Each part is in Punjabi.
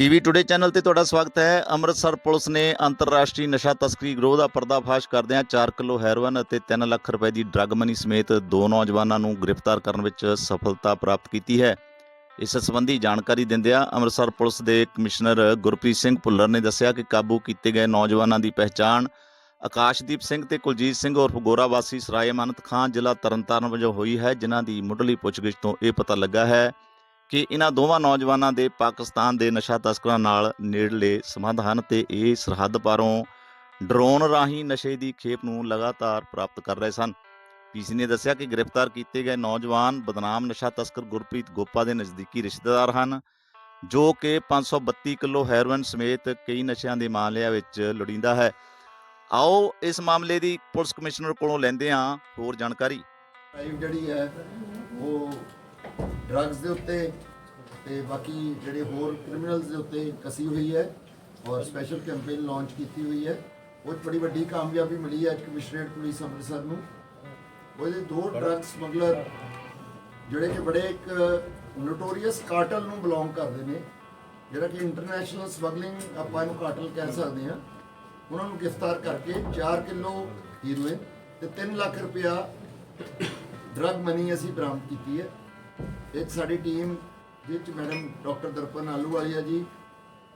ਟੀਵੀ ਟੁਡੇ ਚੈਨਲ ਤੇ ਤੁਹਾਡਾ ਸਵਾਗਤ ਹੈ। ਅੰਮ੍ਰਿਤਸਰ ਪੁਲਿਸ ਨੇ ਅੰਤਰਰਾਸ਼ਟਰੀ ਨਸ਼ਾ ਤਸਕਰੀ ਗਰੋਹ ਦਾ ਪਰਦਾਫਾਸ਼ ਕਰਦਿਆਂ 4 ਕਿਲੋ ਹੈਰੋਇਨ ਅਤੇ 3 ਲੱਖ ਰੁਪਏ ਦੀ ਡਰੱਗ ਮਨੀ ਸਮੇਤ ਦੋ ਨੌਜਵਾਨਾਂ ਨੂੰ ਗ੍ਰਿਫਤਾਰ ਕਰਨ ਵਿੱਚ ਸਫਲਤਾ ਪ੍ਰਾਪਤ ਕੀਤੀ ਹੈ। ਇਸ ਸੰਬੰਧੀ ਜਾਣਕਾਰੀ ਦਿੰਦਿਆਂ ਅੰਮ੍ਰਿਤਸਰ ਪੁਲਿਸ ਦੇ ਕਮਿਸ਼ਨਰ ਗੁਰਪ੍ਰੀਤ ਸਿੰਘ ਭੁੱਲਰ ਨੇ ਦੱਸਿਆ ਕਿ ਕਾਬੂ ਕੀਤੇ ਗਏ ਨੌਜਵਾਨਾਂ ਦੀ ਪਹਿਚਾਣ ਆਕਾਸ਼ਦੀਪ ਸਿੰਘ ਤੇ ਕੁਲਜੀਤ ਸਿੰਘ ਉਰਫ ਗੋਰਾ ਵਾਸੀ ਸਰਾਏ ਅਮਾਨਤ ਖਾਨ ਜ਼ਿਲ੍ਹਾ ਤਰਨਤਾਰਨ ਵਜੋਂ ਹੋਈ ਹੈ, ਜਿਨ੍ਹਾਂ ਦੀ ਮੁੱਢਲੀ ਪੁੱਛਗਿੱਛ ਤੋਂ ਇਹ ਪਤਾ ਲੱਗਾ ਹੈ। ਕਿ ਇਹਨਾਂ ਦੋਵਾਂ ਨੌਜਵਾਨਾਂ ਦੇ ਪਾਕਿਸਤਾਨ ਦੇ ਨਸ਼ਾ ਤਸਕਰਾਂ ਨਾਲ ਨੇੜਲੇ ਸੰਬੰਧ ਹਨ ਤੇ ਇਹ ਸਰਹੱਦ ਪਾਰੋਂ ਡਰੋਨ ਰਾਹੀਂ ਨਸ਼ੇ ਦੀ ਖੇਪ ਨੂੰ ਲਗਾਤਾਰ ਪ੍ਰਾਪਤ ਕਰ ਰਹੇ ਸਨ। ਪੀਸੀ ਨੇ ਦੱਸਿਆ ਕਿ ਗ੍ਰਿਫਤਾਰ ਕੀਤੇ ਗਏ ਨੌਜਵਾਨ ਬਦਨਾਮ ਨਸ਼ਾ ਤਸਕਰ ਗੁਰਪ੍ਰੀਤ ਗੋਪਾ ਦੇ ਨਜ਼ਦੀਕੀ ਰਿਸ਼ਤੇਦਾਰ ਹਨ, ਜੋ ਕਿ 532 ਕਿਲੋ ਹੈਰੋਇਨ ਸਮੇਤ ਕਈ ਨਸ਼ਿਆਂ ਦੇ ਮਾਮਲਿਆਂ ਵਿੱਚ ਲੋੜੀਂਦਾ ਹੈ। ਆਓ ਇਸ ਮਾਮਲੇ ਦੀ ਪੁਲਿਸ ਕਮਿਸ਼ਨਰ ਕੋਲੋਂ ਲੈਂਦੇ ਹਾਂ ਹੋਰ ਜਾਣਕਾਰੀ। ਜਿਹੜੀ ਹੈ ਡਰੱਗਸ ਦੇ ਉੱਤੇ ਤੇ ਬਾਕੀ ਜਿਹੜੇ ਹੋਰ ਕ੍ਰਿਮੀਨਲਸ ਦੇ ਉੱਤੇ ਕਸੀ ਹੋਈ ਹੈ ਔਰ ਸਪੈਸ਼ਲ ਕੈਂਪੇਨ ਲਾਂਚ ਕੀਤੀ ਹੋਈ ਹੈ। ਉਹ 'ਚ ਬੜੀ ਵੱਡੀ ਕਾਮਯਾਬੀ ਮਿਲੀ ਹੈ ਅੱਜ ਕਮਿਸ਼ਨਰੇਟ ਪੁਲਿਸ ਅੰਮ੍ਰਿਤਸਰ ਨੂੰ। ਉਹਦੇ ਦੋ ਡਰੱਗ ਸਮਗਲਰ ਜਿਹੜੇ ਕਿ ਬੜੇ ਇੱਕ ਨੋਟੋਰੀਅਸ ਕਾਰਟਲ ਨੂੰ ਬਿਲੋਂਗ ਕਰਦੇ ਨੇ। ਜਿਹੜਾ ਕਿ ਇੰਟਰਨੈਸ਼ਨਲ ਸਮਗਲਿੰਗ ਆਪਾਂ ਇਹਨੂੰ ਕਾਰਟਲ ਕਹਿ ਸਕਦੇ ਹਾਂ। ਉਹਨਾਂ ਨੂੰ ਗ੍ਰਿਫਤਾਰ ਕਰਕੇ 4 ਕਿਲੋ ਹੀਰੋਇਨ ਤੇ 3 ਲੱਖ ਰੁਪਇਆ ਡਰੱਗ ਮਨੀ ਅਸੀਂ ਬਰਾਮਦ ਕੀਤੀ ਹੈ। ਇੱਕ ਸਾਡੀ ਟੀਮ ਜਿਸ 'ਚ ਮੈਡਮ ਡਾਕਟਰ ਦਰਪਨ ਆਲੂਵਾਲੀਆ ਜੀ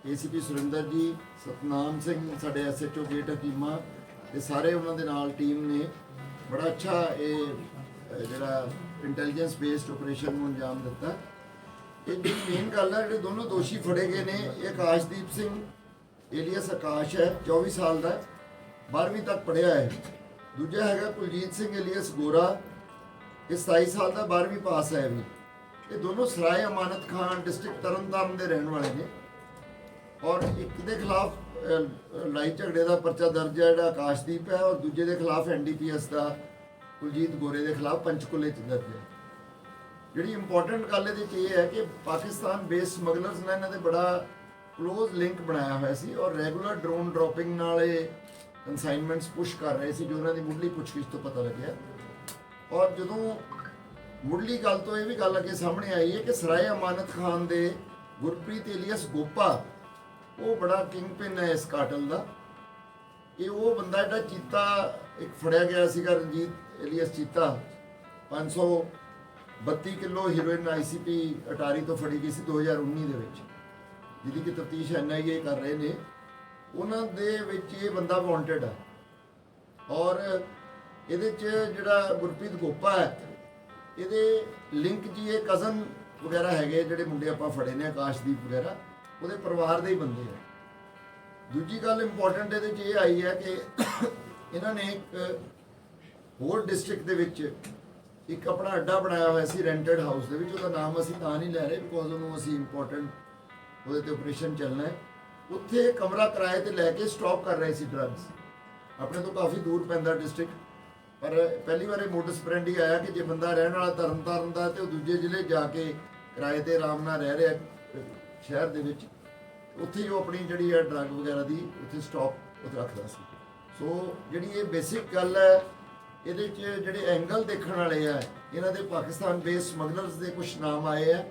ਏਸੀਪੀ ਸੁਰਿੰਦਰ ਜੀ ਸਤਨਾਮ ਸਿੰਘ ਸਾਡੇ ਐਸਐਚਓ ਗੇਟ ਹਕੀਮਾ ਤੇ ਸਾਰੇ ਉਹਨਾਂ ਦੇ ਨਾਲ ਟੀਮ ਨੇ। ਬੜਾ ਅੱਛਾ ਇਹ ਅਹ, ਜਿਹੜਾ ਇੰਟੈਲੀਜੈਂਸ ਬੇਸਡ ਆਪਰੇਸ਼ਨ ਨੂੰ ਅੰਜਾਮ ਦਿੱਤਾ। ਇਹ ਜਿਹੜੀ ਮੇਨ ਗੱਲ ਹੈ ਜਿਹੜੇ ਦੋਨੋਂ ਦੋਸ਼ੀ ਫੜੇ ਗਏ ਨੇ ਇਹ ਆਕਾਸ਼ਦੀਪ ਸਿੰਘ ਏਲੀਅਸ ਆਕਾਸ਼ ਹੈ 24 ਸਾਲ ਦਾ 12ਵੀਂ ਤੱਕ ਪੜ੍ਹਿਆ ਹੈ। ਦੂਜਾ ਹੈਗਾ ਕੁਲਜੀਤ ਸਿੰਘ ਏਲੀਅਸ ਗੋਰਾ ਇਹ 27 ਸਾਲ ਦਾ 12ਵੀਂ ਪਾਸ ਹੈ ਵੀ ਇਹ ਦੋਨੋਂ ਸਰਾਏ ਅਮਾਨਤ ਖਾਨ ਡਿਸਟ੍ਰਿਕਟ ਤਰਨਤਾਰਨ ਦੇ ਰਹਿਣ ਵਾਲੇ ਨੇ। ਔਰ ਇੱਕ ਦੇ ਖਿਲਾਫ ਲੜਾਈ ਝਗੜੇ ਦਾ ਪਰਚਾ ਦਰਜ ਹੈ, ਜਿਹੜਾ ਆਕਾਸ਼ਦੀਪ ਹੈ, ਔਰ ਦੂਜੇ ਦੇ ਖਿਲਾਫ ਐਨਡੀਪੀਐਸ ਦਾ, ਕੁਲਜੀਤ ਗੋਰੇ ਦੇ ਖਿਲਾਫ ਪੰਚਕੂਲੇ ਚ ਦਰਜ ਹੈ। ਜਿਹੜੀ ਇੰਪੋਰਟੈਂਟ ਗੱਲ ਇਹਦੇ ਚ ਇਹ ਹੈ ਕਿ ਪਾਕਿਸਤਾਨ ਬੇਸ ਸਮਗਲਰਸ ਨੇ ਇਹਨਾਂ ਦੇ ਬੜਾ ক্লোਜ਼ ਲਿੰਕ ਬਣਾਇਆ ਹੋਇਆ ਸੀ ਔਰ ਰੈਗੂਲਰ ਡਰੋਨ ਡ੍ਰੌਪਿੰਗ ਨਾਲ ਇਹ ਕਨਸਾਈਨਮੈਂਟਸ ਪੁਸ਼ ਕਰ ਰਹੇ ਸੀ, ਜੋ ਉਹਨਾਂ ਦੀ ਮੁੱਢਲੀ ਪੁੱਛਗਿੱਛ ਤੋਂ ਪਤਾ ਲੱਗਿਆ। ਔਰ ਜਦੋਂ ਮੁੱਢਲੀ ਗੱਲ ਤੋਂ ਇਹ ਵੀ ਗੱਲ ਅੱਗੇ ਸਾਹਮਣੇ ਆਈ ਹੈ ਕਿ ਸਰਾਏ ਅਮਾਨਤ ਖਾਨ ਦੇ ਗੁਰਪ੍ਰੀਤ ਏਲੀਅਸ ਗੋਪਾ, ਉਹ ਬੜਾ ਕਿੰਗ ਪਿਨ ਹੈ ਇਸ ਕਾਟਲ ਦਾ। ਇਹ ਉਹ ਬੰਦਾ ਜਿਹੜਾ ਚੀਤਾ, ਇੱਕ ਫੜਿਆ ਗਿਆ ਸੀਗਾ Ranjit alias Cheeta 532 kilo heroin ICP Attari ਤੋਂ ਫੜੀ ਗਈ ਸੀ 2019 ਦੇ ਵਿੱਚ, ਜਿਹਦੀ ਕਿ ਤਫਤੀਸ਼ ਐਨਆਈਏ ਕਰ ਰਹੇ ਨੇ। ਉਹਨਾਂ ਦੇ ਵਿੱਚ ਇਹ ਬੰਦਾ ਵਾਂਟਡ ਆ। ਔਰ ਇਹਦੇ ਚ ਜਿਹੜਾ ਗੁਰਪ੍ਰੀਤ ਗੋਪਾ ਹੈ, ਇਹਦੇ ਲਿੰਕ ਜੀ ਇਹ ਕਜ਼ਨ ਵਗੈਰਾ ਹੈਗੇ ਜਿਹੜੇ ਮੁੰਡੇ ਆਪਾਂ ਫੜੇ ਨੇ, ਆਕਾਸ਼ਦੀਪ ਵਗੈਰਾ, ਉਹਦੇ ਪਰਿਵਾਰ ਦੇ ਹੀ ਬੰਦੇ ਆ। ਦੂਜੀ ਗੱਲ ਇੰਪੋਰਟੈਂਟ ਇਹਦੇ ਚ ਇਹ ਆਈ ਹੈ ਕਿ ਇਹਨਾਂ ਨੇ ਇੱਕ ਹੋਰ ਡਿਸਟ੍ਰਿਕਟ ਦੇ ਵਿੱਚ ਇੱਕ ਆਪਣਾ ਅੱਡਾ ਬਣਾਇਆ ਹੋਇਆ ਸੀ ਰੈਂਟਡ ਹਾਊਸ ਦੇ ਵਿੱਚ, ਉਹਦਾ ਨਾਮ ਅਸੀਂ ਤਾਂ ਨਹੀਂ ਲੈ ਰਹੇ ਬਿਕੋਜ਼ ਉਹਨੂੰ ਅਸੀਂ ਇੰਪੋਰਟੈਂਟ ਉਹਦੇ ਤੇ ਆਪਰੇਸ਼ਨ ਚੱਲਣਾ ਹੈ। ਉੱਥੇ ਕਮਰਾ ਕਿਰਾਏ ਤੇ ਲੈ ਕੇ ਸਟਾਕ ਕਰ ਰਹੇ ਸੀ ਡਰੱਗਸ ਆਪਣੇ ਤੋਂ ਕਾਫੀ ਦੂਰ ਪੈਂਦਾ ਡਿਸਟ੍ਰਿਕਟ ਪਰ ਪਹਿਲੀ ਵਾਰ ਇਹ ਮੋਟਰ ਸਪਰੈਂਡ ਹੀ ਆਇਆ ਕਿ ਜੇ ਬੰਦਾ ਰਹਿਣ ਵਾਲਾ ਤਰਨਤਾਰਨ ਦਾ ਤੇ ਉਹ ਦੂਜੇ ਜ਼ਿਲ੍ਹੇ ਜਾ ਕੇ ਕਿਰਾਏ ਤੇ ਆਰਾਮ ਨਾਲ ਰਹਿ ਰਿਹਾ ਸ਼ਹਿਰ ਦੇ ਵਿੱਚ, ਉੱਥੇ ਹੀ ਉਹ ਆਪਣੀ ਜਿਹੜੀ ਹੈ ਡਰੱਗ ਵਗੈਰਾ ਦੀ ਉੱਥੇ ਸਟਾਕ ਉੱਥੇ ਰੱਖਦਾ ਸੀ। ਸੋ ਜਿਹੜੀ ਇਹ ਬੇਸਿਕ ਗੱਲ ਹੈ, ਇਹਦੇ 'ਚ ਜਿਹੜੇ ਐਂਗਲ ਦੇਖਣ ਵਾਲੇ ਆ, ਇਹਨਾਂ ਦੇ ਪਾਕਿਸਤਾਨ ਬੇਸ ਸਮਗਲਰਸ ਦੇ ਕੁਝ ਨਾਮ ਆਏ ਆ।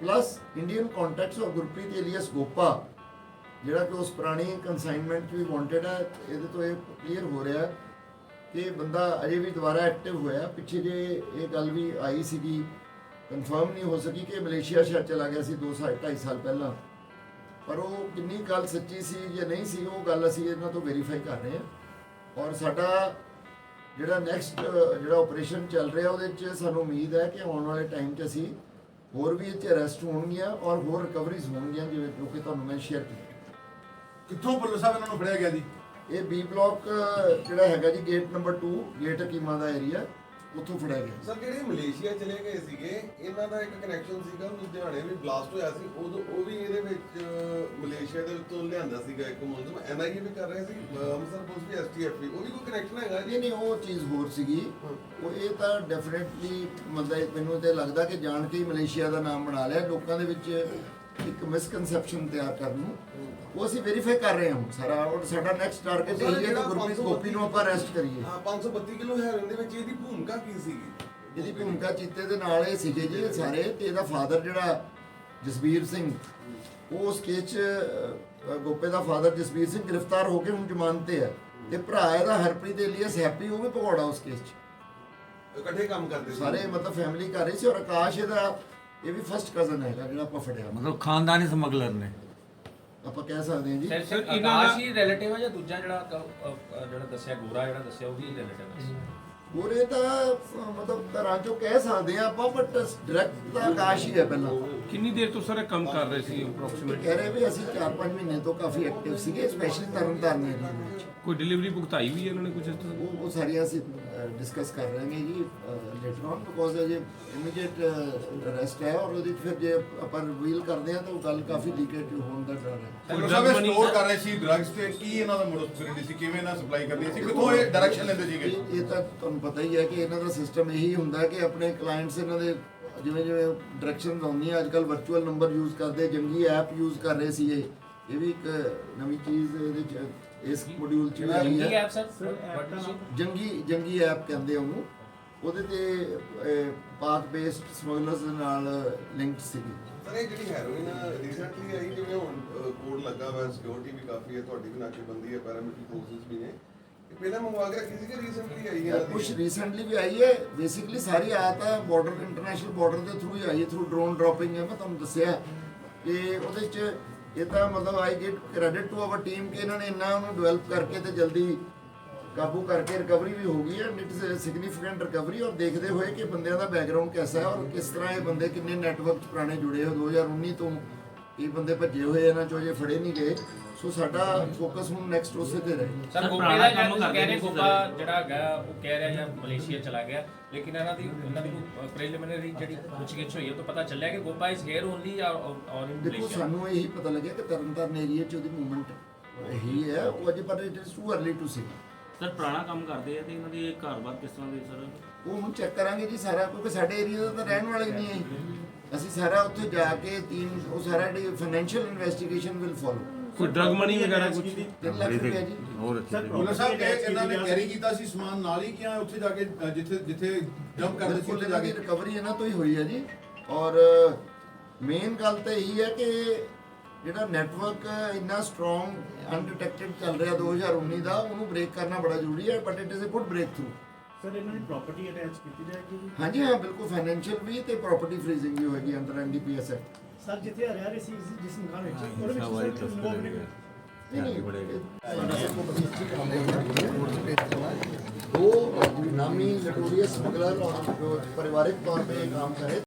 ਪਲੱਸ ਇੰਡੀਅਨ ਕੰਟੈਕਟਸ ਔਰ ਗੁਰਪ੍ਰੀਤ ਏਲੀਅਸ ਗੋਪਾ ਜਿਹੜਾ ਕਿ ਉਸ ਪੁਰਾਣੀ ਕਨਸਾਈਨਮੈਂਟ 'ਚ ਵੀ ਵਾਂਟਡ ਹੈ, ਇਹਦੇ ਤੋਂ ਇਹ ਕਲੀਅਰ ਹੋ ਰਿਹਾ ਹੈ ਕਿ ਬੰਦਾ ਅਜੇ ਵੀ ਦੁਬਾਰਾ ਐਕਟਿਵ ਹੋਇਆ। ਪਿੱਛੇ ਜੇ ਇਹ ਗੱਲ ਵੀ ਆਈ ਸੀਗੀ ਕਨਫਰਮ ਨਹੀਂ ਹੋ ਸਕੀ ਕਿ ਮਲੇਸ਼ੀਆ ਸ਼ਾਇਦ ਚਲਾ ਗਿਆ ਸੀ 2 ਸਾਲ 2.5 ਸਾਲ ਪਹਿਲਾਂ। ਪਰ ਉਹ ਕਿੰਨੀ ਗੱਲ ਸੱਚੀ ਸੀ ਜਾਂ ਨਹੀਂ ਸੀ, ਉਹ ਗੱਲ ਅਸੀਂ ਇਹਨਾਂ ਤੋਂ ਵੈਰੀਫਾਈ ਕਰ ਰਹੇ ਹਾਂ। ਔਰ ਸਾਡਾ ਜਿਹੜਾ ਨੈਕਸਟ ਜਿਹੜਾ ਆਪਰੇਸ਼ਨ ਚੱਲ ਰਿਹਾ, ਉਹਦੇ 'ਚ ਸਾਨੂੰ ਉਮੀਦ ਹੈ ਕਿ ਆਉਣ ਵਾਲੇ ਟਾਈਮ 'ਚ ਅਸੀਂ ਹੋਰ ਵੀ ਇਹ ਅਰੈਸਟ ਹੋਣਗੀਆਂ ਔਰ ਹੋਰ ਰਿਕਵਰੀਜ਼ ਹੋਣਗੀਆਂ, ਜਿਵੇਂ ਜੋ ਕਿ ਤੁਹਾਨੂੰ ਮੈਂ ਸ਼ੇਅਰ ਕੀਤਾ। ਕਿੱਥੋਂ ਪੁਲਿਸ ਸਾਹਿਬ ਇਹਨਾਂ ਨੂੰ ਫੜਿਆ ਗਿਆ ਜੀ? ਇਹ ਬੀ ਬਲਾਕ ਜਿਹੜਾ ਹੈਗਾ ਜੀ ਗੇਟ ਨੰਬਰ 2 ਗੇਟ ਹਕੀਮਾਂ ਦਾ ਏਰੀਆ ਉੱਥੋਂ ਫੜਿਆ ਗਿਆ। ਸਰ ਜਿਹੜੇ ਮਲੇਸ਼ੀਆ ਚਲੇ ਗਏ ਸੀਗੇ ਇਹਨਾਂ ਦਾ ਇੱਕ ਕਨੈਕਸ਼ਨ ਸੀਗਾ ਲੁਧਿਆਣੇ ਵੀ ਬਲਾਸਟ ਹੋਇਆ ਸੀ ਉਦੋਂ ਉਹ ਵੀ ਇਹਦੇ ਵਿੱਚ ਮਲੇਸ਼ੀਆ ਦੇ ਉੱਤੋਂ ਲਿਆਂਦਾ ਸੀਗਾ ਇੱਕ ਮੁਲਜ਼ਮ। ਐਨਆਈਏ ਵੀ ਕਰ ਰਿਹਾ ਸੀ ਅੰਮ੍ਰਿਤਸਰ ਪੁਲਿਸ ਵੀ ਐਸਟੀਐਫ ਵੀ ਉਹ ਵੀ ਕੋਈ ਕਨੈਕਸ਼ਨ ਹੈਗਾ ਨਹੀਂ ਜੀ? ਨਹੀਂ ਉਹ ਚੀਜ਼ ਹੋਰ ਸੀਗੀ। ਉਹ ਇਹ ਤਾਂ ਡੈਫੀਨਿਟਲੀ ਮਤਲਬ ਮੈਨੂੰ ਤੇ ਲੱਗਦਾ ਕਿ ਜਾਣ ਕੇ ਹੀ ਮਲੇਸ਼ੀਆ ਦਾ ਨਾਮ ਬਣਾ ਲਿਆ। ਲੋਕਾਂ ਦੇ ਵਿੱਚ ਇੱਕ ਮਿਸਕਨਸੈਪਸ਼ਨ ਤਿਆਰ ਕਰਨ ਨੂੰ। ਉਹ ਅਸੀਂ ਵੈਰੀਫਾਈ ਕਰ ਰਹੇ ਹਾਂ ਹੁਣ ਸਾਰਾ। ਔਰ ਸਾਡਾ ਨੈਕਸਟ ਟਾਰਗੇਟ ਇਹ ਹੈ ਕਿ ਗੁਰਪ੍ਰੀਤ ਗੋਪੀ ਨੂੰ ਆਪਾਂ ਅਰੈਸਟ ਕਰੀਏ। ਹਾਂ 532 ਕਿਲੋ ਹੈਰੋਇਨ ਦੇ ਵਿੱਚ ਇਹਦੀ ਭੂਮਿਕਾ ਕੀ ਸੀਗੀ? ਇਹਦੀ ਭੂਮਿਕਾ ਚੀਤੇ ਦੇ ਨਾਲ ਇਹ ਸੀਗੇ ਜੀ ਇਹ ਸਾਰੇ ਤੇ ਇਹਦਾ ਫਾਦਰ ਜਿਹੜਾ ਜਸਬੀਰ ਸਿੰਘ ਉਹ ਉਸ ਕੇਸ 'ਚ ਗੋਪੇ ਦਾ ਫਾਦਰ ਜਸਵੀਰ ਸਿੰਘ ਗ੍ਰਿਫਤਾਰ ਹੋ ਕੇ ਹੁਣ ਜ਼ਮਾਨਤ ਤੇ ਹੈ। ਤੇ ਭਰਾ ਇਹਦਾ ਹਰਪ੍ਰੀਤ ਏਲੀਅਸ ਹੈਪੀ ਉਹ ਵੀ ਭਗੌੜਾ ਉਸ ਕੇਸ 'ਚ। ਇਕੱਠੇ ਕੰਮ ਕਰਦੇ ਸੀ। ਸਾਰੇ ਮਤਲਬ ਫੈਮਿਲੀ ਕਰ ਰਹੀ ਸੀ ਔਰ ਆਕਾਸ਼ ਇਹਦਾ ਇਹ ਵੀ ਫਸਟ ਕਜ਼ਨ ਹੈਗਾ ਜਿਹੜਾ ਆਪਾਂ ਫੜਿਆ। ਮਤਲਬ ਖਾਨਦਾਨੀ ਸਮਗਲਰ ਨੇ। ਆਪਾਂ ਕਹਿ ਸਕਦੇ ਹਾਂ ਜੀ। ਸਰ ਸਰ ਆਕਾਸ਼ ਹੀ ਰਿਲੇਟਿਵ ਹੈ ਜਾਂ ਦੂਜਾ ਜਿਹੜਾ ਕ- ਅ, ਅ, ਜਿਹੜਾ ਦੱਸਿਆ ਗੋਰਾ ਜਿਹੜਾ ਦੱਸਿਆ ਉਹ ਵੀ ਰਿਲੇਟਿਵ ਹੈ ਪੂਰੇ ਤਾਂ ਅ, ਮਤਲਬ ਘਰਾਂ ਚੋਂ ਕਹਿ ਸਕਦੇ ਆ ਆਪਾਂ ਬਟ ਡਾਇਰੈਕਟ ਤਾਂ ਆਕਾਸ਼ ਹੀ ਹੈ ਪਹਿਲਾਂ। ਕਿੰਨੀ ਦੇਰ ਤੋਂ ਸਰ ਇਹ ਕੰਮ ਕਰ ਰਹੇ ਸੀ ਅਪਰੋਕਸੀਮੇਟ ਕਹਿ ਰਹੇ ਵੀ ਅਸੀਂ 4-5 ਮਹੀਨੇ ਤੋਂ ਕਾਫੀ ਐਕਟਿਵ ਸੀਗੇ ਸਪੈਸ਼ਲੀ ਤਰਨਤਾਰਨ ਏਰੀਆ ਵਿੱਚ। ਕੋਈ ਡਿਲੀਵਰੀ ਭੁਗਤਾਈ ਵੀ ਹੈ ਇਹਨਾਂ ਨੇ ਕੁਝ ਇਸ ਤਰ੍ਹਾਂ? ਉਹ ਉਹ ਸਾਰੀਆਂ ਅਸੀਂ ਡਿਸਕਸ ਕਰ ਰਹੇ ਹਾਂ ਜੀ ਲੇਟਰ ਔਨ ਬਿਕੋਜ਼ ਅਜੇ ਇਮੀਡੀਏਟ ਅਰੈਸਟ ਹੈ ਔਰ ਉਹਦੇ ਫਿਰ ਜੇ ਆਪਾਂ ਰਿਵੀਲ ਕਰਦੇ ਹਾਂ ਤਾਂ ਉਹ ਗੱਲ ਕਾਫੀ ਲੀਕੇਜ ਹੋਣ ਦਾ ਡਰ ਹੈ। ਪੁਲਿਸ ਸਾਹਿਬ ਸਟੋਰ ਕਰ ਰਹੇ ਸੀ ਡਰੱਗਸ ਤੇ ਕੀ ਇਹਨਾਂ ਦਾ ਮੋਡਸ ਸੀ ਕਿਵੇਂ ਇਹਨਾਂ ਸਪਲਾਈ ਕਰਨੀ ਸੀ ਕਿੱਥੋਂ ਇਹ ਡਾਇਰੈਕਸ਼ਨ ਲੈਂਦੇ ਸੀਗੇ? ਇਹ ਤਾਂ ਤੁਹਾਨੂੰ ਪਤਾ ਹੀ ਹੈ ਕਿ ਇਹਨਾਂ ਦਾ ਸਿਸਟਮ ਇਹੀ ਹੁੰਦਾ ਹੈ ਕਿ ਆਪਣੇ ਕਲਾਇੰਟਸ ਇਹਨਾਂ ਦੇ ਜਿਵੇਂ ਜਿਵੇਂ ਡਾਇਰੈਕਸ਼ਨਸ ਆਉਂਦੀਆਂ ਅੱਜ ਕੱਲ ਵਰਚੁਅਲ ਨੰਬਰ ਯੂਜ਼ ਕਰਦੇ ਜੰਗੀ ਐਪ ਯੂਜ਼ ਕਰ ਰਹੇ ਸੀ ਇਹ ਇਹ ਵੀ ਇੱਕ ਨਵੀਂ ਚੀਜ਼ ਇਹਦੇ ਚ ਇਸ ਮੋਡਿਊਲ ਚ ਆਈ ਜੰਗੀ ਹੈ। ਐਪ ਸਰ ਜੰਗੀ ਜੰਗੀ ਐਪ ਕਹਿੰਦੇ ਆ ਉਹਨੂੰ। ਉਹਦੇ ਤੇ ਪਾਕ ਬੇਸਡ ਸਮਗਲਰਸ ਦੇ ਨਾਲ ਲਿੰਕਡ ਸੀਗੀ। ਸਰ ਇਹ ਜਿਹੜੀ ਹੈਰੋਇਨ ਰੀਸੈਂਟਲੀ ਆਈ ਜਿਵੇਂ ਹੁਣ ਕੋਡ ਲੱਗਾ ਹੋਇਆ ਸਿਕਿਉਰਿਟੀ ਵੀ ਕਾਫੀ ਹੈ ਤੁਹਾਡੀ ਵੀ ਨਾਕੇਬੰਦੀ ਹੈ ਪੈਰਾਮਿਲਟਰੀ ਫੋਰਸਸ ਵੀ ਨੇ। ਪਹਿਲਾਂ ਮੰਗਵਾ ਕੇ ਰੱਖੀ ਸੀ ਕਿ ਰੀਸੈਂਟਲੀ ਆਈ ਹੈ? ਕੁਝ ਰੀਸੈਂਟਲੀ ਵੀ ਆਈ ਹੈ। ਬੇਸਿਕਲੀ ਸਾਰੀ ਆ ਤਾਂ ਬਾਰਡਰ ਇੰਟਰਨੈਸ਼ਨਲ ਬਾਰਡਰ ਦੇ ਥਰੂ ਹੀ ਆਈ ਹੈ ਥਰੂ ਡਰੋਨ ਡ੍ਰੌਪਿੰਗ ਹੈ ਮੈਂ ਤੁਹਾਨੂੰ ਦੱਸਿਆ ਕਿ ਉਹਦੇ ਚ ਇਹ ਤਾਂ ਮਤਲਬ I give credit to our team ਕਿ ਇਹਨਾਂ ਨੇ ਇੰਨਾ ਉਹਨੂੰ ਡਿਵੈਲਪ ਕਰਕੇ ਤੇ ਜਲਦੀ ਕਾਬੂ ਕਰਕੇ ਰਿਕਵਰੀ ਵੀ ਹੋ ਗਈ ਹੈ ਇਟ ਇਜ਼ ਸਿਗਨੀਫੀਕੈਂਟ ਰਿਕਵਰੀ ਔਰ ਦੇਖਦੇ ਹੋਏ ਕਿ ਬੰਦਿਆਂ ਦਾ ਬੈਕਗ੍ਰਾਉਂਡ ਕਿਹਦਾ ਹੈ ਔਰ ਕਿਸ ਤਰ੍ਹਾਂ ਇਹ ਬੰਦੇ ਕਿੰਨੇ ਨੈਟਵਰਕ ਚ ਪੁਰਾਣੇ ਜੁੜੇ ਹੋ 2019 ਤੋਂ ਇਹ ਬੰਦੇ ਭੱਜੇ ਹੋਏ ਇਹਨਾਂ ਚੋਂ ਜੇ ਫੜੇ ਨਹੀਂ ਗਏ। ਸੋ ਸਾਡਾ ਫੋਕਸ ਹੁਣ ਨੈਕਸਟ ਉਸੇ ਤੇ ਰਹੇ। ਸਰ ਗੋਪੇ ਦਾ ਜਿਹੜਾ ਤੁਸੀਂ ਕਹਿ ਰਹੇ ਗੋਪਾ ਜਿਹੜਾ ਹੈਗਾ ਉਹ ਕਹਿ ਰਿਹਾ ਜਾਂ ਮਲੇਸ਼ੀਆ ਚਲਾ ਗਿਆ ਲੇਕਿਨ ਇਹਨਾਂ ਦੀ ਇਹਨਾਂ ਦੀ ਪ੍ਰੀਲਿਮਿਨਰੀ ਜਿਹੜੀ ਪੁੱਛਗਿੱਛ ਹੋਈ ਹੈ ਤੋਂ ਪਤਾ ਚੱਲਿਆ ਕਿ ਗੋਪਾ ਇਸ ਹੇਅਰ ਓਨਲੀ ਔਰ ਇਨ ਦੇਖੋ ਸਾਨੂੰ ਇਹੀ ਪਤਾ ਲੱਗਿਆ ਕਿ ਤਰਨਤਾਰਨ ਏਰੀਆ 'ਚ ਉਹਦੀ ਮੂਵਮੈਂਟ ਇਹੀ ਹੈ ਉਹ ਅਜੇ ਪਰ it is too early to see sir ਪੁਰਾਣਾ ਕੰਮ ਕਰਦੇ ਆ ਤੇ ਇਹਨਾਂ ਦੇ ਘਰ-ਬਾਰ ਕਿਸ ਤਰ੍ਹਾਂ ਦੇ ਸਰ? ਉਹ ਹੁਣ ਚੈੱਕ ਕਰਾਂਗੇ ਜੀ ਸਾਰਾ ਕਿਉਂਕਿ ਸਾਡੇ ਏਰੀਆ ਦਾ ਤਾਂ ਰਹਿਣ ਵਾਲਾ ਹੀ ਨਹੀਂ ਹੈ ਅਸੀਂ ਸਾਰਾ ਉੱਥੇ ਜਾ ਕੇ ਟੀਮ ਉਹ ਸਾਰਾ ਫਾਈਨੈਂਸ਼ੀਅਲ ਇਨਵੈਸਟੀਗੇਸ਼ਨ ਵਿਲ ਫੋਲੋ ਕੋਈ ਡਰਗ ਮਨੀ ਵਗੈਰਾ ਕੁਝ 3 ਲੱਖ ਰੁਪਏ ਜੀ। ਹੋਰ ਅੱਛੀ ਪੁਲਿਸ ਸਾਹਿਬ ਇਹ ਇਹਨਾਂ ਨੇ ਕੈਰੀ ਕੀਤਾ ਸੀ ਸਮਾਨ ਨਾਲ ਹੀ ਕਿਹਾ ਉੱਥੇ ਜਾ ਕੇ ਅ, ਜਿੱਥੇ ਜਿੱਥੇ ਜੰਪ ਕਰਦੇ ਸੀ ਬਿਲਕੁਲ ਉੱਥੇ ਇਹਨਾਂ ਜਾ ਦੀ ਕੇ। ਰਿਕਵਰੀ ਇਹਨਾਂ ਤੋਂ ਹੀ ਹੋਈ ਹੈ ਜੀ। ਔਰ ਮੇਨ ਗੱਲ ਤਾਂ ਇਹੀ ਹੈ ਕਿ ਜਿਹੜਾ ਨੈਟਵਰਕ ਇੰਨਾ ਸਟਰੋਂਗ ਅਨਡਿਟੈਕਟਡ ਚੱਲ ਰਿਹਾ 2019 ਦਾ ਉਹਨੂੰ ਬ੍ਰੇਕ ਕਰਨਾ ਬੜਾ ਜ਼ਰੂਰੀ ਹੈ but it is a good breakthrough sir ਇਹਨਾਂ ਦੀ ਪ੍ਰਾਪਰਟੀ ਅਟੈਚ ਕੀਤੀ ਜਾਏਗੀ ਜੀ ਹਾਂਜੀ ਹਾਂ ਬਿਲਕੁਲ ਫਾਈਨੈਂਸ਼ੀਅਲ ਵੀ ਤੇ ਪ੍ਰਾਪਰਟੀ ਫ੍ਰੀਜ਼ਿੰਗ ਵੀ ਹੋਏਗੀ ਅੰਡਰ ਐਨਡੀਪੀਐਸ ਐਕਟ ਸਰ ਜਿੱਥੇ ਹਰਿਆ ਰਹੀ ਸੀ ਜਿਸ ਮਕਾਨ ਵਿੱਚ ਉਹਦੇ ਵਿੱਚ ਸਰ ਇਨਵੋਲਵ ਨਹੀਂ ਹੋਏ। ਨਹੀਂ ਨਹੀਂ ਸਾਡਾ ਸਭ ਤੋਂ ਬੜੀ ਅੱਛੀ ਕੰਮ ਹੈ ਦੋ ਨਾਮੀ ਨਟੋਰੀਅਸ ਸਮਗਲਰ और जो पारिवारिक तौर पे ये काम करे